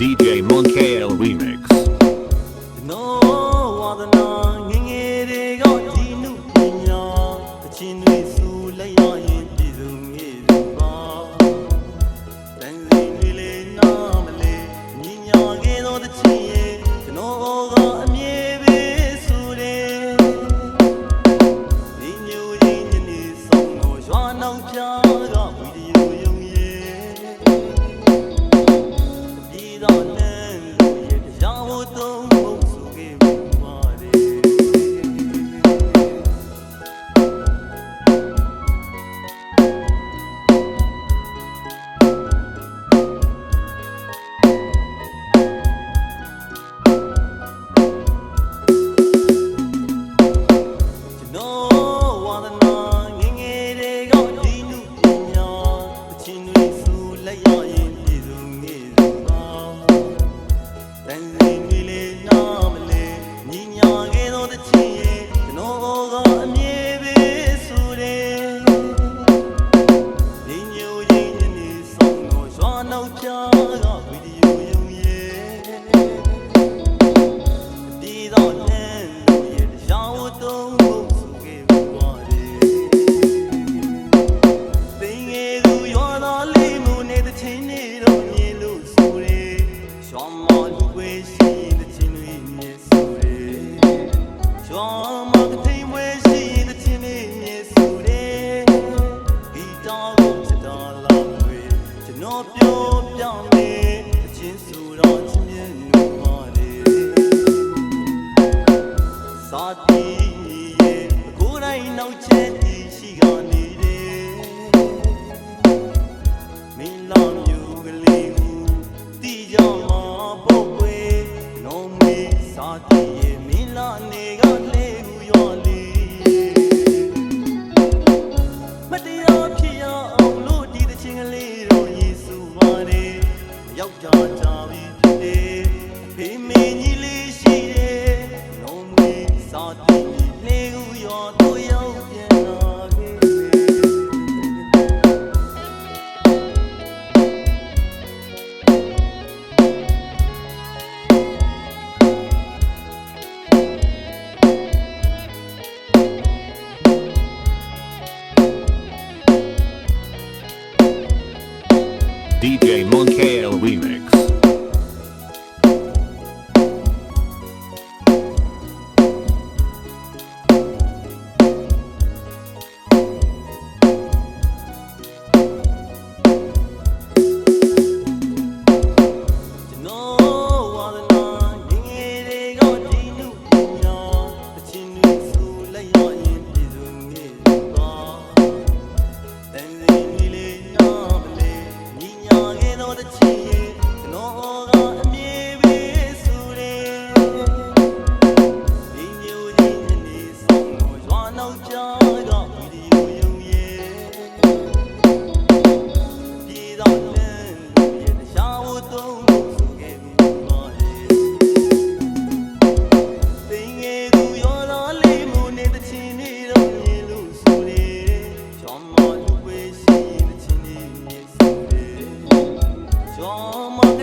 DJ Monkale Remix နောဝါဒနာငငယ်တွေကဒီနုပညာအချင်းတွေစူလက်ရရင်ပြည်စုံနေသူပါတန်စီတွေလေးနာမလေးညီညာခဲ့သောတချင်ရဲ့ကျွန်တော်ကအမြဲပဲစူတယ်ညီညူရင်ညနေဆောင်တော်ရွာနောက်ပြားကဝီ နှုတ်ချ জমা